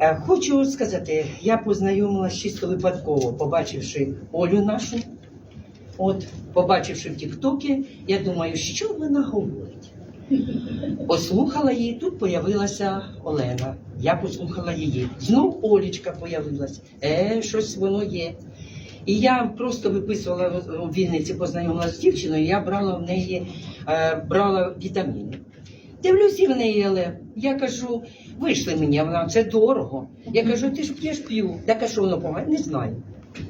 Е, Хочу сказати, я познайомилася чисто випадково, побачивши Олю нашу. От, побачивши в Тіктокі, я думаю, що вона говорить. Послухала її, тут появилася Олена. Я послухала її. Знов Олічка появилась. Е, щось воно є. І я просто виписувала у Вінниці, познайомилася з дівчиною, я брала в неї е, брала вітаміни. Дивлюся в неї, але я кажу, вийшли мені, а вона це дорого. Я кажу, ти ж п'єш п'ю. Так а що воно помагає? Не знаю.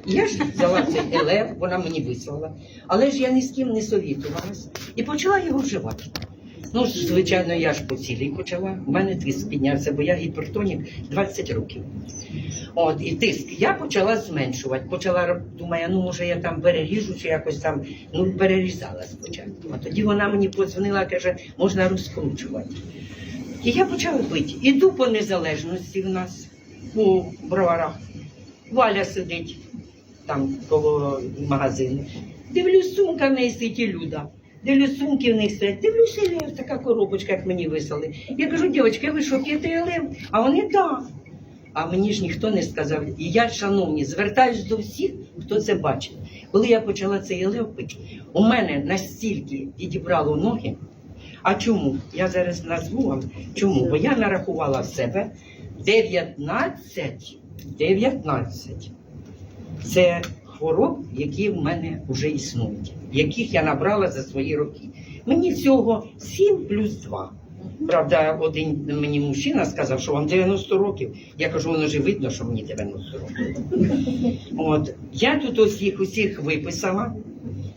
Я ж взяла цей елев, вона мені вислала. Але ж я ні з ким не совітувалась і почала його вживати. Ну, ж, звичайно, я ж по цілій почала. У мене тиск піднявся, бо я гіпертонік 20 років. От, і тиск я почала зменшувати. Почала думаю, ну може я там переріжу чи якось там ну перерізала спочатку. А тоді вона мені подзвонила, каже, можна розкручувати. І я почала пити. Іду по незалежності в нас у броварах. Валя сидить там коло магазину. Дивлюсь, сумка в неї сидить і люда. Дивлюсь, сумки в них стоять. Дивлюся, така коробочка, як мені вислали. Я кажу, дівчатки, ви що, п'єте Лев? А вони так. А мені ж ніхто не сказав. І я, шановні, звертаюсь до всіх, хто це бачив. Коли я почала цей елев пити, у мене настільки відібрало ноги. А чому? Я зараз назву вам чому? Бо я нарахувала в себе 19, 19. Це хвороб, які в мене вже існують, яких я набрала за свої роки. Мені всього 7 плюс 2. Правда, один мені мужчина сказав, що вам 90 років. Я кажу, воно і видно, що мені 90 років. От я тут усіх усіх виписала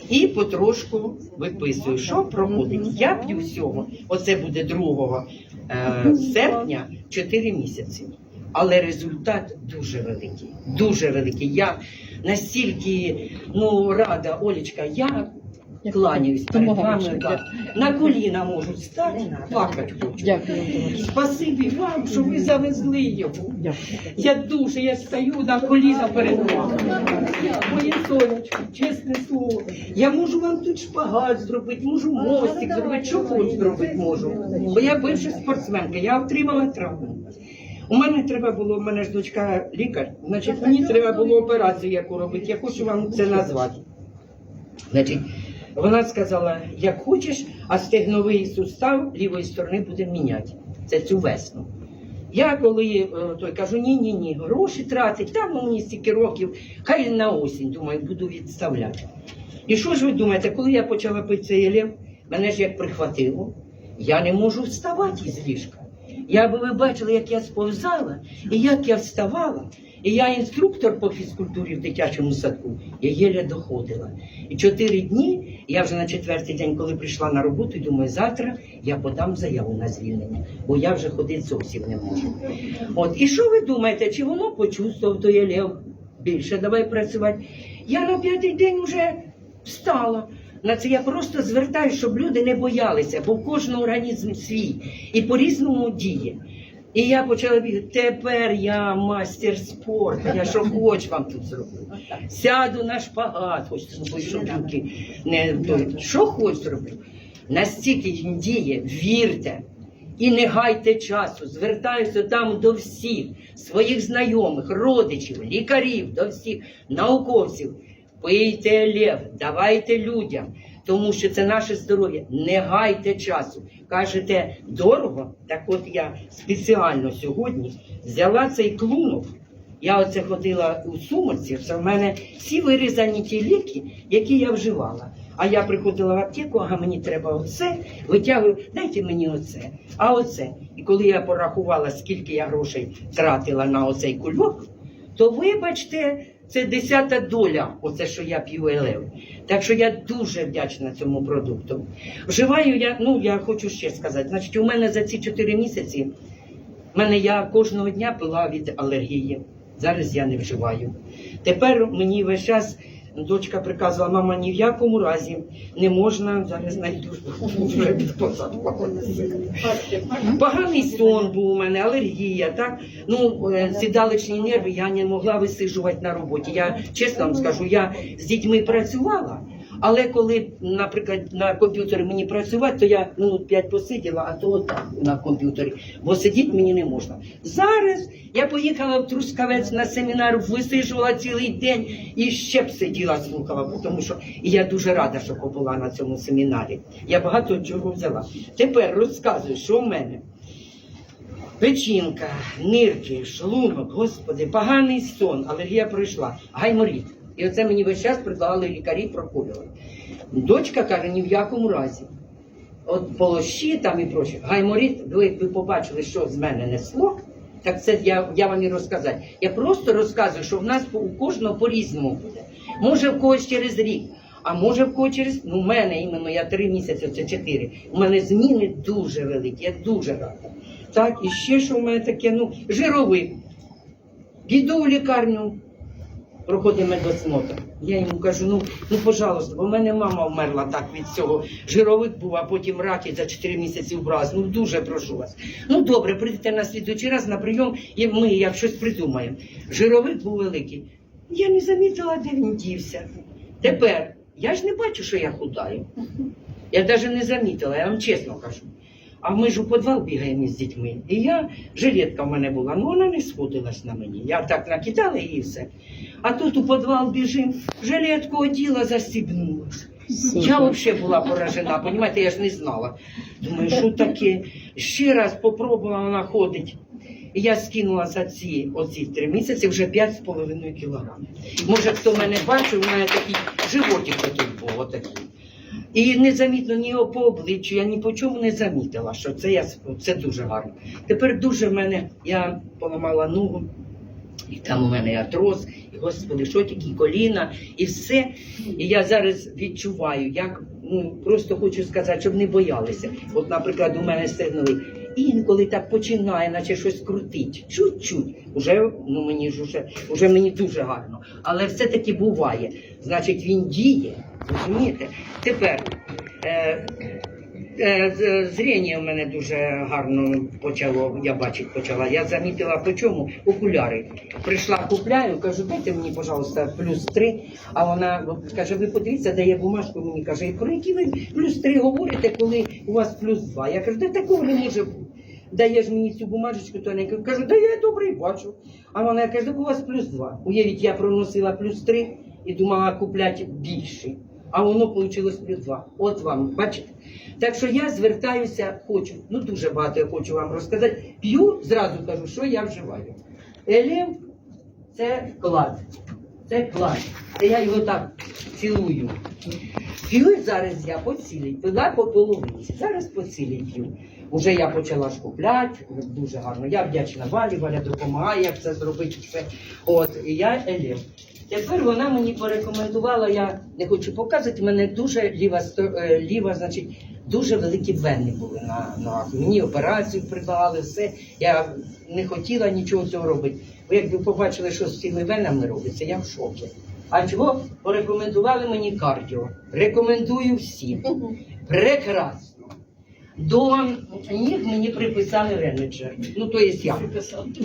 і потрошку виписую, що проходить. Я п'ю всього. Оце буде 2 е, серпня 4 місяці. Але результат дуже великий. Дуже великий. Я настільки ну, рада, Олечка, я кланяюсь перед вами. да. На коліна можу стати, плакати хочу. Дякую. Спасибі вам, що ви завезли його. Я дуже, я стою на коліна перед вами. Моє сонечко, чесне слово. Я можу вам тут шпагат зробити, можу мостик зробити, що хоч зробити можу. Бо я бивша спортсменка, я отримала травму. У мене треба було, у мене ж дочка лікар, значить мені треба було операцію яку робити. Я хочу вам це назвати. Значить, вона сказала, як хочеш, а стегновий сустав лівої сторони буде міняти. Це цю весну. Я коли е, той кажу, ні, ні, ні, гроші тратить, там ну, мені стільки років, хай на осінь, думаю, буду відставляти. І що ж ви думаєте, коли я почала пити цей елев, мене ж як прихватило, я не можу вставати із ліжка. Я би ви бачили, як я сповзала і як я вставала. І я інструктор по фізкультурі в дитячому садку, я єле доходила. І чотири дні, я вже на четвертий день, коли прийшла на роботу, думаю, завтра я подам заяву на звільнення, бо я вже ходити зовсім не можу. От, і що ви думаєте, чи воно почувствував той Елев? Більше давай працювати. Я на п'ятий день вже встала. На це я просто звертаюся, щоб люди не боялися, бо в кожного організм свій і по-різному діє. І я почала бігати. Тепер я мастер спорту. Я що хоч вам тут зроблю. Сяду на шпагат, хоч щоб щоб руки не той. Що хоч зроблю. Настільки він діє, вірте. І не гайте часу, звертаюся там до всіх своїх знайомих, родичів, лікарів, до всіх науковців. Пийте лев, давайте людям, тому що це наше здоров'я. Не гайте часу. Кажете, дорого? Так от я спеціально сьогодні взяла цей клунок. Я оце ходила у сумочці, це в мене всі вирізані ті ліки, які я вживала. А я приходила в аптеку, а мені треба оце, витягую, дайте мені оце, а оце. І коли я порахувала, скільки я грошей тратила на оцей кульок, то вибачте, це десята доля, оце, що я п'ю елев. Так що я дуже вдячна цьому продукту. Вживаю я, ну я хочу ще сказати, значить, у мене за ці чотири місяці, в мене я кожного дня пила від алергії. Зараз я не вживаю. Тепер мені весь час дочка приказувала, мама, ні в якому разі не можна, зараз знайду вже. Поганий сон був у мене, алергія, так? Ну, е, сідаличні нерви я не могла висижувати на роботі. Я чесно вам скажу, я з дітьми працювала, Але коли, наприклад, на комп'ютері мені працювати, то я минут 5 посиділа, а то отак на комп'ютері, бо сидіти мені не можна. Зараз я поїхала в Трускавець на семінар, висижувала цілий день і ще б сиділа, слухала, тому що я дуже рада, що побула на цьому семінарі. Я багато чого взяла. Тепер розказую, що в мене. Печінка, нирки, шлунок, господи, поганий сон, алергія пройшла, гайморіт. І оце мені весь час предлагали лікарі прокурювати. Дочка каже, ні в якому разі. От полощі там і проче. Гайморіт, ви якби побачили, що з мене несло, так це я, я вам і розказати. Я просто розказую, що в нас у кожного по-різному буде. Може в когось через рік, а може в когось через. Ну, в мене іменно я три місяці, це чотири. У мене зміни дуже великі, я дуже рада. Так, і ще що в мене таке, ну, жировик. Піду в лікарню, проходить медосмотр. Я йому кажу, ну, ну пожалуйста, бо в мене мама вмерла так від цього. Жировик був, а потім рак і за 4 місяці вбраз. Ну дуже прошу вас. Ну добре, прийдете на слідуючий раз на прийом, і ми як щось придумаємо. Жировик був великий. Я не замітила, де він дівся. Тепер я ж не бачу, що я худаю. Я навіть не замітила, я вам чесно кажу. А ми ж у підвал бігаємо з дітьми. І я, жилетка в мене була, ну вона не сходилась на мені. Я так накидала її все. А тут у підвал біжим, жилетку оділа, застібнула. Я взагалі була поражена, понімаєте, я ж не знала. Думаю, що таке? Ще раз попробувала, вона ходить. І я скинула за ці оці три місяці вже 5,5 кілограмів. Може, хто мене бачив, у мене такий животик такий був, отакий. І незамітно ні по обличчю, я ні по чому не замітила, що це я це дуже гарно. Тепер дуже в мене, я поламала ногу, і там у мене артроз, і господи, що тільки коліна, і все. І я зараз відчуваю, як ну просто хочу сказати, щоб не боялися. От, наприклад, у мене стегновий. Інколи так починає, наче щось крутить. Чуть-чуть. Уже ну мені ж уже, уже мені дуже гарно. Але все-таки буває. Значить, він діє. Розумієте? Тепер. Е, Е, Зріння в мене дуже гарно почало, я бачити почала. Я замітила по чому окуляри. Прийшла, купляю, кажу, дайте мені, пожалуйста, плюс три. А вона каже, ви подивіться, дає бумажку, мені каже, про які ви плюс три говорите, коли у вас плюс два. Я кажу, де такого не може бути. Даєш мені цю бумажечку, то я кажу, да я добре бачу. А вона каже, «Так у вас плюс два. Уявіть, я проносила плюс три і думала купляти більший. А воно вийшло плюс два. От вам, бачите? Так що я звертаюся, хочу, ну дуже багато я хочу вам розказати. П'ю, зразу кажу, що я вживаю. Елем це клад. Це клад. Це я його так цілую. П'ю зараз я по цілій, пила по половинці. Зараз поцілій. Уже я почала ж купляти, дуже гарно. Я вдячна Валі, Валя допомагає, як це зробити все. От, і я елем. Тепер вона мені порекомендувала, я не хочу показувати, в мене дуже ліва, е, ліва значить, дуже великі вени були на ногах. Мені операцію предлагали, все. Я не хотіла нічого цього робити. Ви якби побачили, що з цими венами робиться, я в шокі. А чого порекомендували мені кардіо? Рекомендую всім. Прекрасно. До ніг мені приписали ренеджер. Ну, то є я.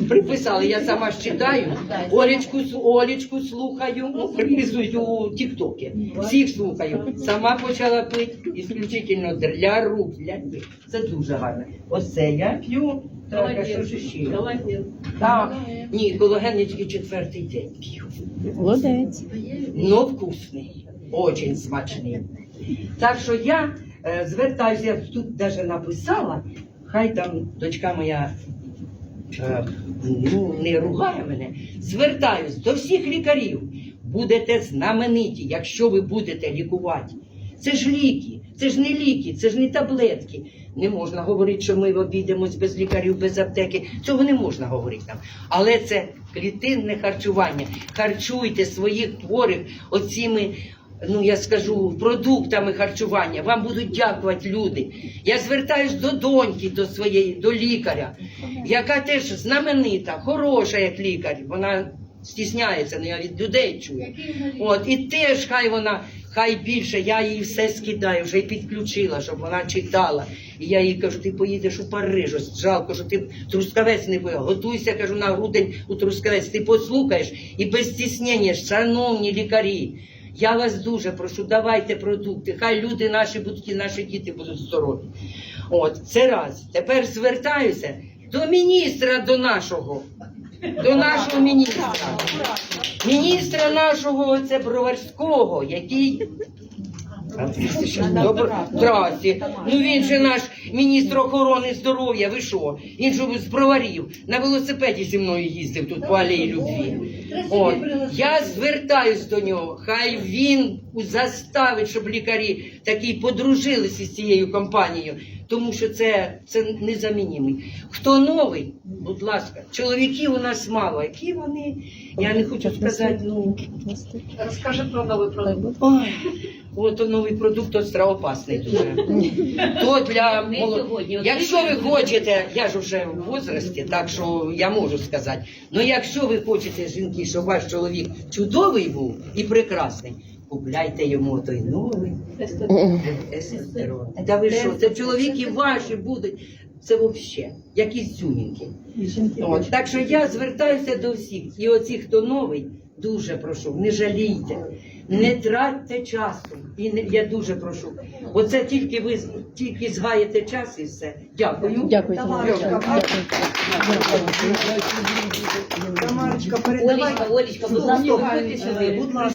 Приписали, я сама ж читаю. Олечку, Олечку слухаю, ну, приписують у Тіктокі. Всіх слухаю. Сама почала пити ісключительно для рук, для ніг. Це дуже гарно. Оце я п'ю. Так, що ж ще? Так. Ні, тільки четвертий день п'ю. Молодець. но вкусний, очень смачний. Так що я е, звертаюся, я тут навіть написала, хай там дочка моя е, ну, не ругає мене, звертаюсь до всіх лікарів. Будете знамениті, якщо ви будете лікувати. Це ж ліки, це ж не ліки, це ж не таблетки. Не можна говорити, що ми обійдемось без лікарів, без аптеки. Цього не можна говорити нам. Але це клітинне харчування. Харчуйте своїх хворих оціми, ну я скажу, продуктами харчування. Вам будуть дякувати люди. Я звертаюсь до доньки, до своєї, до лікаря, яка теж знаменита, хороша як лікар. Вона стісняється, ну я від людей чую. От, і теж хай вона, хай більше, я їй все скидаю, вже й підключила, щоб вона читала. І я їй кажу, ти поїдеш у Париж, ось жалко, що ти Трускавець не поїхав. Готуйся, кажу, на грудень у Трускавець, ти послухаєш і без стіснення, шановні лікарі. Я вас дуже прошу, давайте продукти. Хай люди наші будуть і наші діти будуть здорові. От, це раз. Тепер звертаюся до міністра, до нашого. До нашого міністра. Міністра нашого це Броварського, який. Здрасте. Ну він же наш міністр охорони здоров'я. Ви що? Він же з броварів на велосипеді зі мною їздив тут по алеї любві. От. Я звертаюсь до нього. Хай він заставить, щоб лікарі такі подружилися з цією компанією, тому що це, це незамінімий. Хто новий, будь ласка, чоловіків у нас мало. Які вони? Я не хочу сказати, ну. Розкажи про новий продукт. Ой, от то новий продукт остроопасний дуже. То для молод... Якщо ви хочете, я ж вже в возрасті, так що я можу сказати. Ну якщо ви хочете, жінки, щоб ваш чоловік чудовий був і прекрасний, купляйте йому той новий естерон. Та ви що, це чоловіки ваші будуть. Це взагалі, якісь дзюнінки. От, так що я звертаюся до всіх. І оці, хто новий, дуже прошу, не жалійте, не тратьте часу. І не, я дуже прошу. Оце тільки ви з- тільки згаєте час і все. Дякую. Дякую. Дякую. Тамарочка, передавайте. Олічка, будь ласка. Будь ласка.